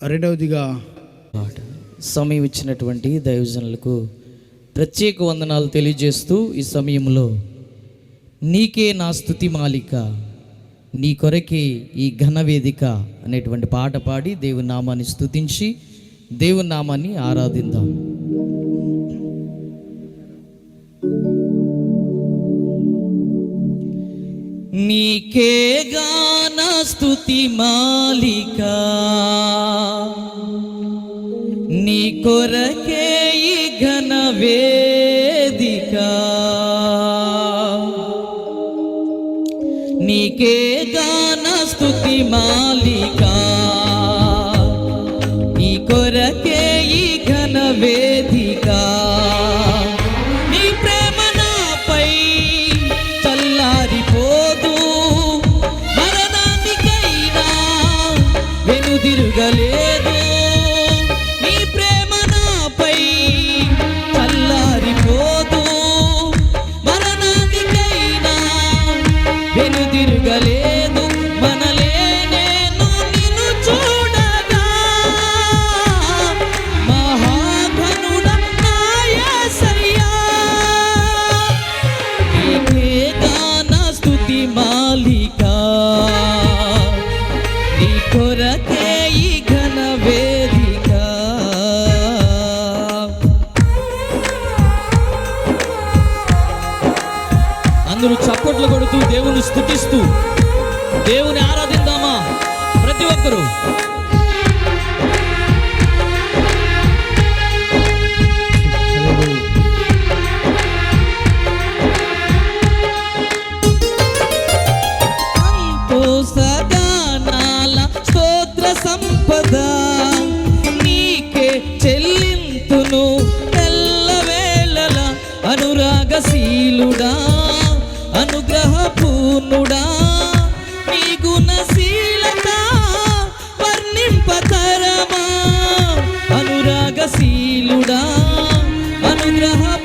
రెండవదిగా సమయం ఇచ్చినటువంటి దైవజనులకు ప్రత్యేక వందనాలు తెలియజేస్తూ ఈ సమయంలో నీకే నా స్థుతి మాలిక నీ కొరకే ఈ ఘన వేదిక అనేటువంటి పాట పాడి దేవుని నామాన్ని స్థుతించి దేవుని నామాన్ని ఆరాధిద్దాం. నీకే గాన స్థుతి మాలిక. నీ కొరకే ఈ ఘన వేదిక. నీకే గాన స్థుతి మాలికా. తిరగలేదు నీ ప్రేమ నాపై చల్లారిపోదు. మరణానికైనా వెను తిరగలేదు అందరూ చప్పట్లు కొడుతూ దేవుని స్థుతిస్తూ దేవుని ఆరాధిద్దామా? ప్రతి ఒక్కరూ. సంతోషగానాల స్తోత్ర సంపద నీకే చెల్లింతును. ఎల్లవేళల అనురాగశీలుడా. അനുഗ്രഹം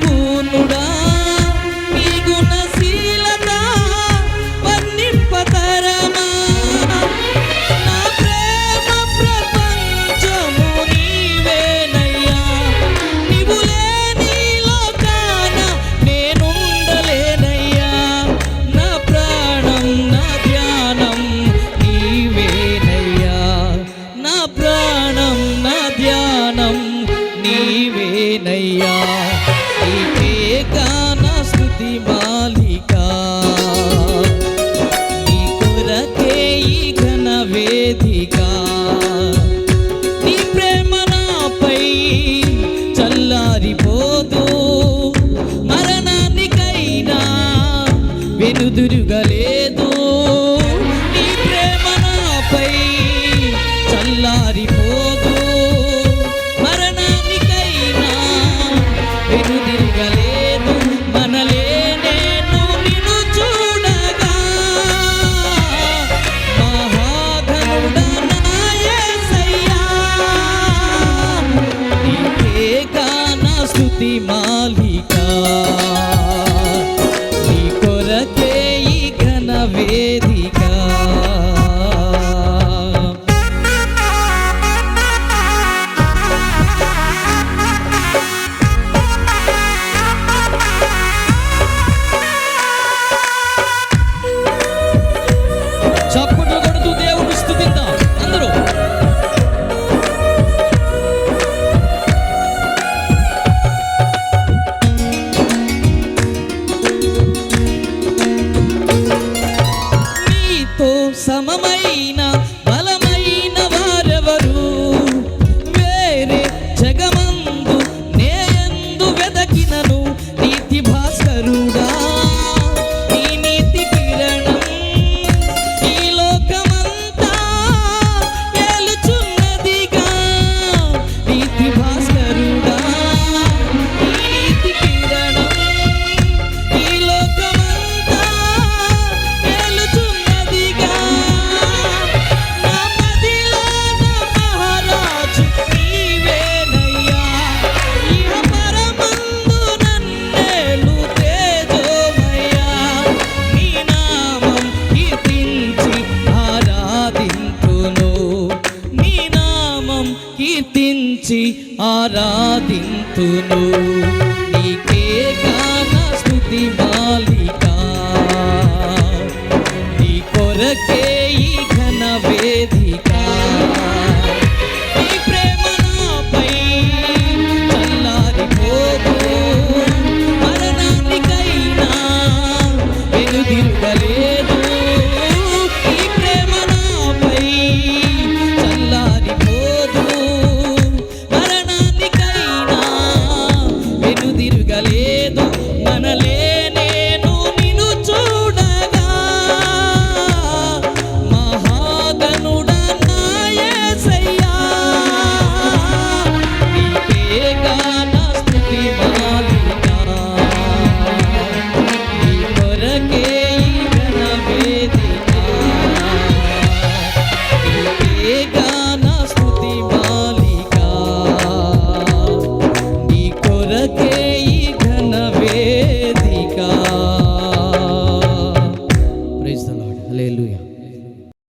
వెనుదురుగలేదు నీ ప్రేమ నాపై చల్లారిపోదు. మరణానికైనా ఎదురుగలేదు మనలే నేను నిన్ను చూడగా. మహాఘనుడ నీకే గాన స్థుతి మాలి ఆరాధింతును. నీకే గాన స్థుతి స్తుతి